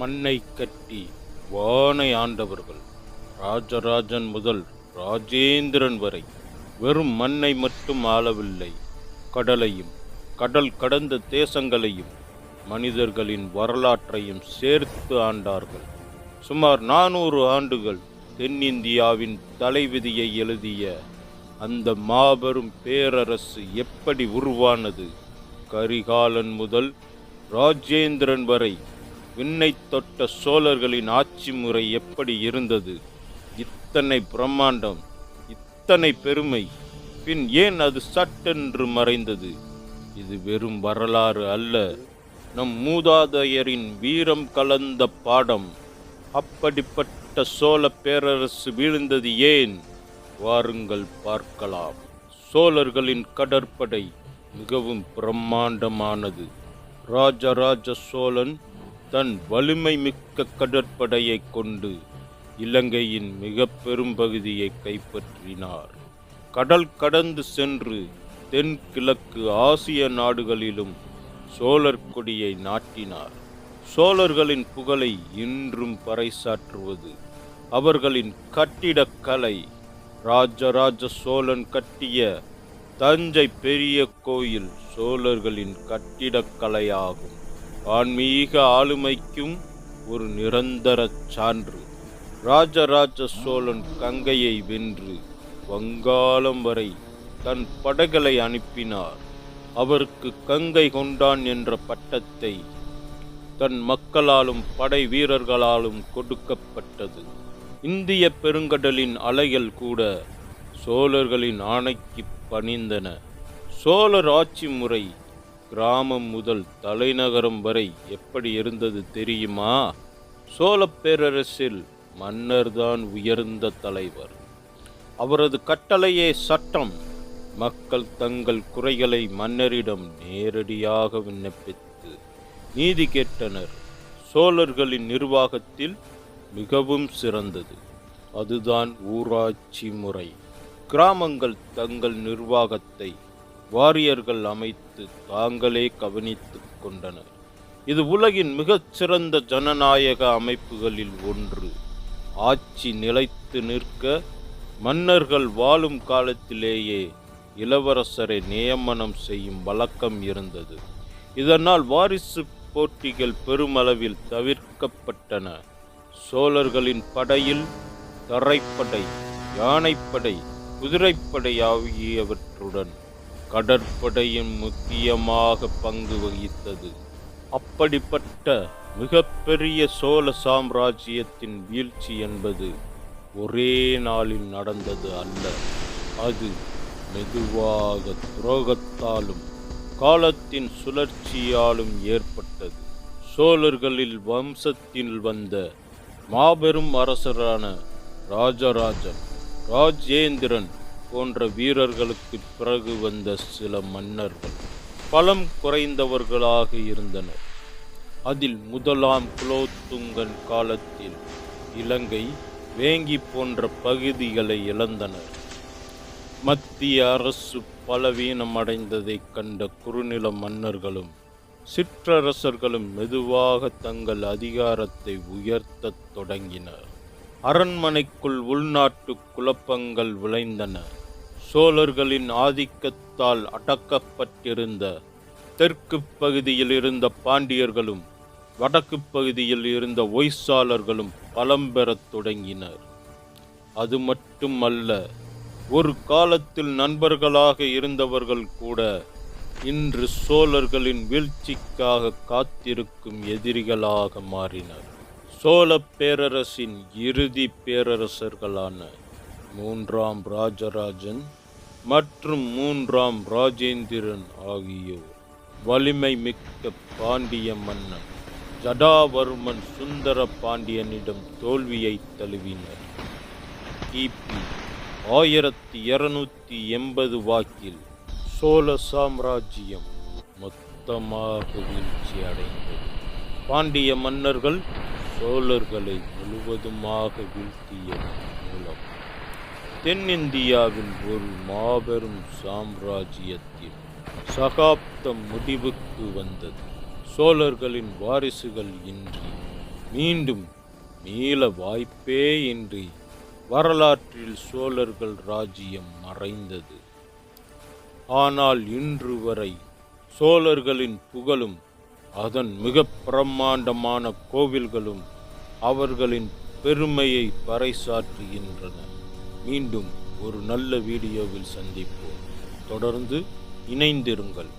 மண்ணை கட்டி வானை ஆண்டவர்கள். ராஜராஜன் முதல் ராஜேந்திரன் வரை வெறும் மண்ணை மட்டும் ஆளவில்லை. கடலையும் கடல் கடந்த தேசங்களையும் மனிதர்களின் வரலாற்றையும் சேர்த்து ஆண்டார்கள். சுமார் நானூறு ஆண்டுகள் தென்னிந்தியாவின் தலைவிதியை எழுதிய அந்த மாபெரும் பேரரசு எப்படி உருவானது? கரிகாலன் முதல் ராஜேந்திரன் வரை விண்ணை தொட்ட சோழர்களின் ஆட்சி முறை எப்படி இருந்தது? இத்தனை பிரம்மாண்டம் இத்தனை பெருமை பின் ஏன் அது சட்டென்று மறைந்தது? இது வெறும் வரலாறு அல்ல. நம் மூதாதையரின் வீரம் கலந்த பாடம். அப்படிப்பட்ட சோழ பேரரசு வீழ்ந்தது ஏன்? வாருங்கள் பார்க்கலாம். சோழர்களின் கடற்படை மிகவும் பிரம்மாண்டமானது. ராஜராஜ சோழன் தன் வலிமை மிக்க கடற்படையை கொண்டு இலங்கையின் மிக பெரும் பகுதியை கைப்பற்றினார். கடல் கடந்து சென்று தென்கிழக்கு ஆசிய நாடுகளிலும் சோழர் கொடியை நாட்டினார். சோழர்களின் புகழை இன்றும் பறைசாற்றுவது அவர்களின் கட்டிடக்கலை ராஜராஜ சோழன் கட்டிய தஞ்சை பெரிய கோயில் சோழர்களின் கட்டிடக்கலையாகும் ஆன்மீக ஆளுமைக்கும் ஒரு நிரந்தர சான்று. ராஜராஜ சோழன் கங்கையை வென்று வங்காளம் வரை தன் படைகளை அனுப்பினார். அவருக்கு கங்கை கொண்டான் என்ற பட்டத்தை தன் மக்களாலும் படை வீரர்களாலும் கொடுக்கப்பட்டது. இந்திய பெருங்கடலின் அலைகள் கூட சோழர்களின் ஆணைக்கு பணிந்தன. சோழர் ஆட்சி முறை கிராமம் முதல் தலைநகரம் வரை எப்படி இருந்தது தெரியுமா? சோழ பேரரசில் மன்னர்தான் உயர்ந்த தலைவர். அவரது கட்டளையே சட்டம். மக்கள் தங்கள் குறைகளை மன்னரிடம் நேரடியாக விண்ணப்பித்து நீதி கேட்டனர். சோழர்களின் நிர்வாகத்தில் மிகவும் சிறந்தது. அதுதான் ஊராட்சி முறை. கிராமங்கள் தங்கள் நிர்வாகத்தை வாரியர்கள் அமைத்து தாங்களே கவனித்துக் கொண்டனர். இது உலகின் மிகச் சிறந்த ஜனநாயக அமைப்புகளில் ஒன்று. ஆட்சி நிலைத்து நிற்க மன்னர்கள் வாழும் காலத்திலேயே இளவரசரை நியமனம் செய்யும் வழக்கம் இருந்தது. இதனால் வாரிசு போட்டிகள் பெருமளவில் தவிர்க்கப்பட்டன. சோழர்களின் படையில் தரைப்படை யானைப்படை குதிரைப்படை ஆகியவற்றுடன் கடற்படையின் முக்கியமாக பங்கு வகித்தது. அப்படிப்பட்ட மிகப்பெரிய சோழ சாம்ராஜ்யத்தின் வீழ்ச்சி என்பது ஒரே நாளில் நடந்தது அல்ல. அது மெதுவாக துரோகத்தாலும் காலத்தின் சுழற்சியாலும் ஏற்பட்டது. சோழர்களில் வம்சத்தில் வந்த மாபெரும் அரசரான ராஜராஜன் ராஜேந்திரன் போன்ற வீரர்களுக்கு பிறகு வந்த சில மன்னர்கள் பலம் குறைந்தவர்களாக இருந்தனர். அதில் முதலாம் குலோத்துங்கன் காலத்தில் இலங்கை வேங்கி போன்ற பகுதிகளை இழந்தனர். மத்திய அரசு பலவீனமடைந்ததைக் கண்ட குறுநில மன்னர்களும் சிற்றரசர்களும் மெதுவாக தங்கள் அதிகாரத்தை உயர்த்தத் தொடங்கினர். அரண்மனைக்குள் உள்நாட்டு குழப்பங்கள் விளைந்தன. சோழர்களின் ஆதிக்கத்தால் அடக்கப்பட்டிருந்த தெற்கு பகுதியில் இருந்த பாண்டியர்களும் வடக்கு பகுதியில் இருந்த ஒய்சாளர்களும் பலம் பெறத் தொடங்கினர். அது மட்டுமல்ல ஒரு காலத்தில் நண்பர்களாக இருந்தவர்கள் கூட இன்று சோழர்களின் வீழ்ச்சிக்காக காத்திருக்கும் எதிரிகளாக மாறினர். சோழ பேரரசின் இறுதி பேரரசர்களான மூன்றாம் ராஜராஜன் மற்றும் மூன்றாம் ராஜேந்திரன் ஆகியோர். வலிமை மிக்க பாண்டிய மன்னன் ஜடாவர்மன் சுந்தர பாண்டியனிடம் தோல்வியை தழுவினர். கிபி ஆயிரத்தி இருநூத்தி எண்பது வாக்கில் சோழ சாம்ராஜ்யம் மொத்தமாக வீழ்ச்சி அடைந்தது. பாண்டிய மன்னர்கள் சோழர்களை முழுவதுமாக வீழ்த்தியதன் மூலம். தென்னிந்தியாவின் ஒரு மாபெரும் சாம்ராஜ்யத்தின் சகாப்தம் முடிவுக்கு வந்தது. சோழர்களின் வாரிசுகள் இன்றி மீண்டும் மீள வாய்ப்பே இன்றி வரலாற்றில் சோழர்கள் ராஜ்யம் மறைந்தது. ஆனால் இன்று வரை சோழர்களின் புகழும் அதன் மிக பிரம்மாண்டமான கோவில்களும் அவர்களின் பெருமையை பறைசாற்றுகின்றன. மீண்டும் ஒரு நல்ல வீடியோவில் சந்திப்போம். தொடர்ந்து இணைந்திருங்கள்.